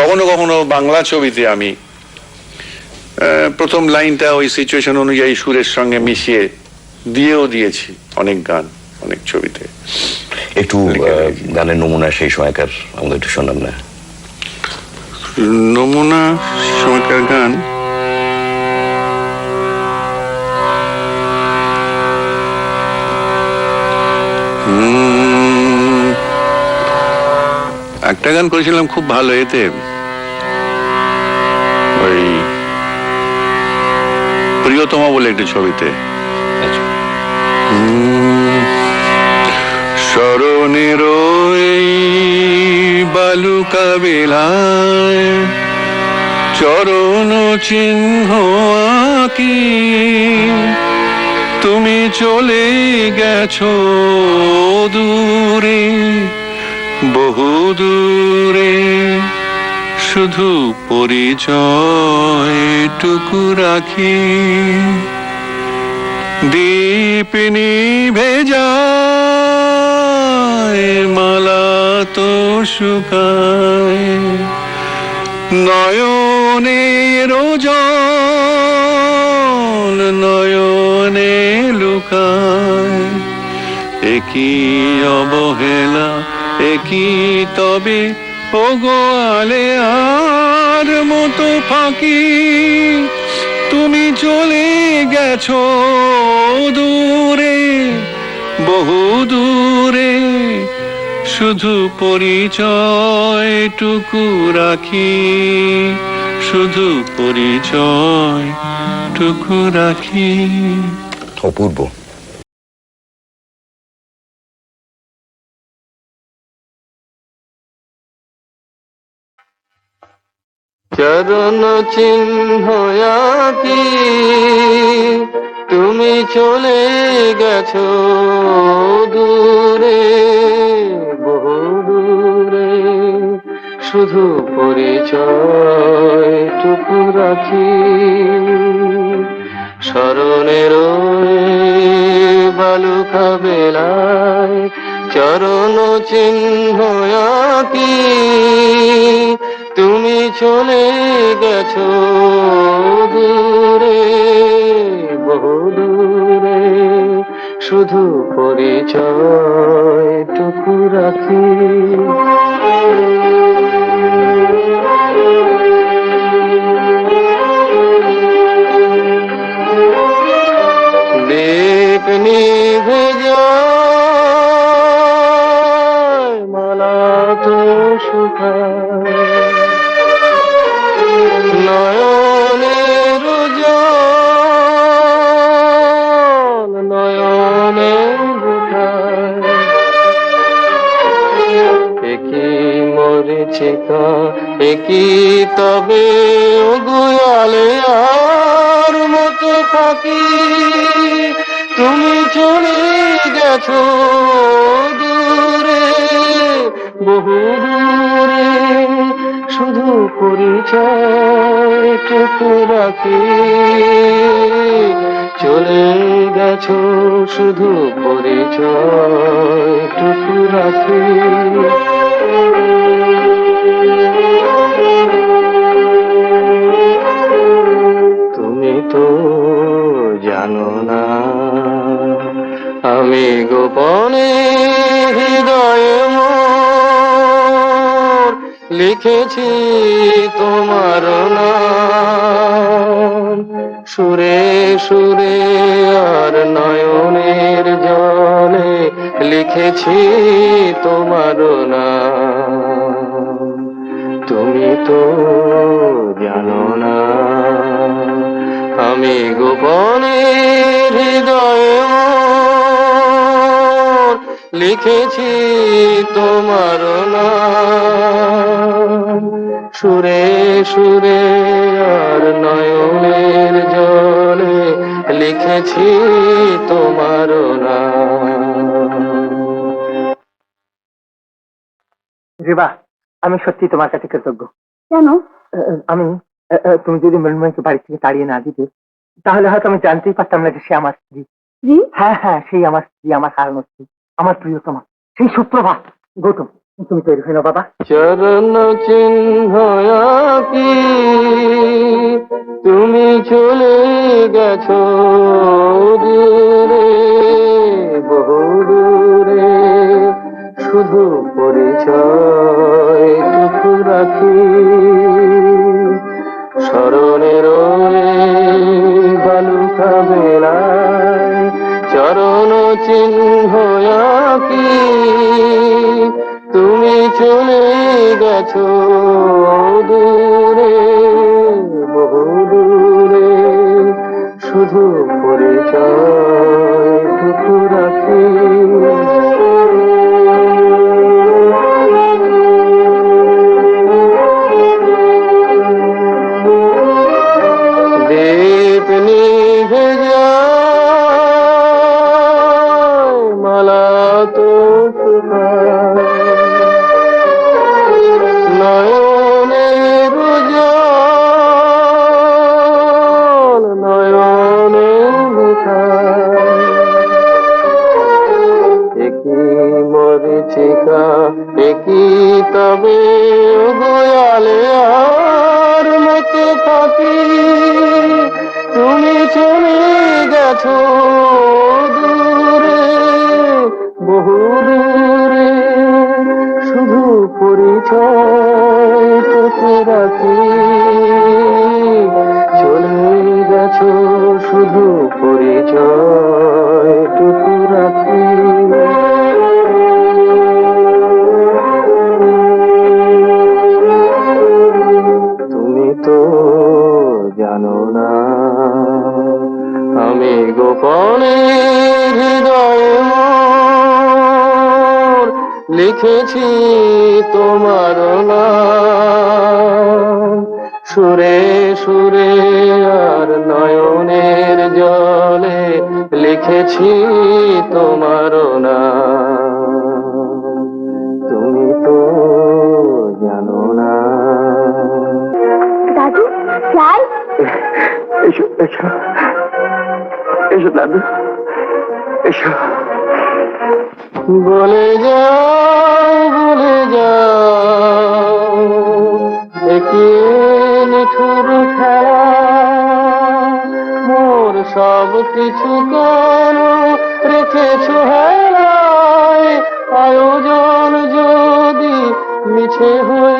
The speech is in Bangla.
কখনো কখনো বাংলা ছবিতে আমি প্রথম লাইনটা ওই সিচুয়েশন অনুযায়ী সুরের সঙ্গে মিশিয়ে দিয়েও দিয়েছি অনেক গান অনেক ছবিতে একটু। গানের নমুনা সেই সময়কার আমাদের একটু শোনাম না নমুনা সময়কার গান একটা গান করেছিলাম খুব ভালো এতে ওই প্রিয়তমা বলে একটা ছবিতে আচ্ছা। স্মরণের বালুকা বেলায় চরণ চিহ্ন আঁকি তুমি চলে গেছো দূরে বহু দূরে শুধু পরিচয়টুকু রাখি। দীপ নিভে মালা তো শুকায়। নয়নের জল নয়নে লুকায়। একই অবহেলা তবে ও গোয়ালে আর মতো ফাঁকি। তুমি চলে গেছো দূরে, বহু দূরে। শুধু পরিচয়টুকু রাখি, শুধু পরিচয়টুকু রাখি। অপূর্ব। চরণ চিহ্ন কি তুমি চলে গেছো দূরে, বহু দূরে। শুধু পরিচয় টুকু রাখি। স্মরণের বালুকা বেলায় চরণ চিহ্ন কি গেছো দূরে বহু দূরে শুধু পরিচয় টুকু রাখি। একই তবে গুয়ালে আর মতো পাখি। তুমি চলে গেছো দূরে, বহু দূরে। শুধু পরিচয়টুকু রাখি চলে গেছো শুধু পরিচয়টুকু রাখি। তুমি তো জানো না, আমি গোপনে হৃদয়ে লিখেছি তোমার নাম। সুরে সুরে আর নয়নের জলে লিখেছি তোমার নাম। তুমি তো জানো না। আমি গোপনে হৃদয়ে লিখেছি তোমার না সুরে সুরে আর নয়নের জলে লিখেছি তোমার নাম। রিবা আমি সত্যি তোমার কাছে কৃতজ্ঞ। কেন? আমি তুমি যদি মৃন্ময়কে বাড়ি থেকে তাড়িয়ে না দিতে তাহলে হয়তো আমি জানতেই পারতাম না যে সে আমার স্ত্রী। হ্যাঁ হ্যাঁ সেই আমার স্ত্রী আমার হারানো স্ত্রী আমার প্রিয়তমা সেই সুপ্রভা গৌতম। তুমি তৈরি হয়ে বাবা। চরণ চিহ্ন কি তুমি চলে গেছো দূরে বহু দূরে শুধু পরিচয় রাখি স্মরণের বালুকা বেলায় চরণ চিহ্ন কি তুমি চলে গেছো দূরে বহু দূরে শুধু পরিচয় টুকু রাখি গোপনে হৃদয়ে মোর লিখেছি তোমার নাম। সুরে সুরে আর নয়নের জলে লিখেছি তোমার নাম। তুমি তো জানো না। দাদু চাই এসো এসো। এসো দাদু এসো। বলে যাও বলে যাও নিঠুর খেলা। মোর সব কিছু কেন রেখেছো হেলায়? আয়োজন যদি মিছে হয়ে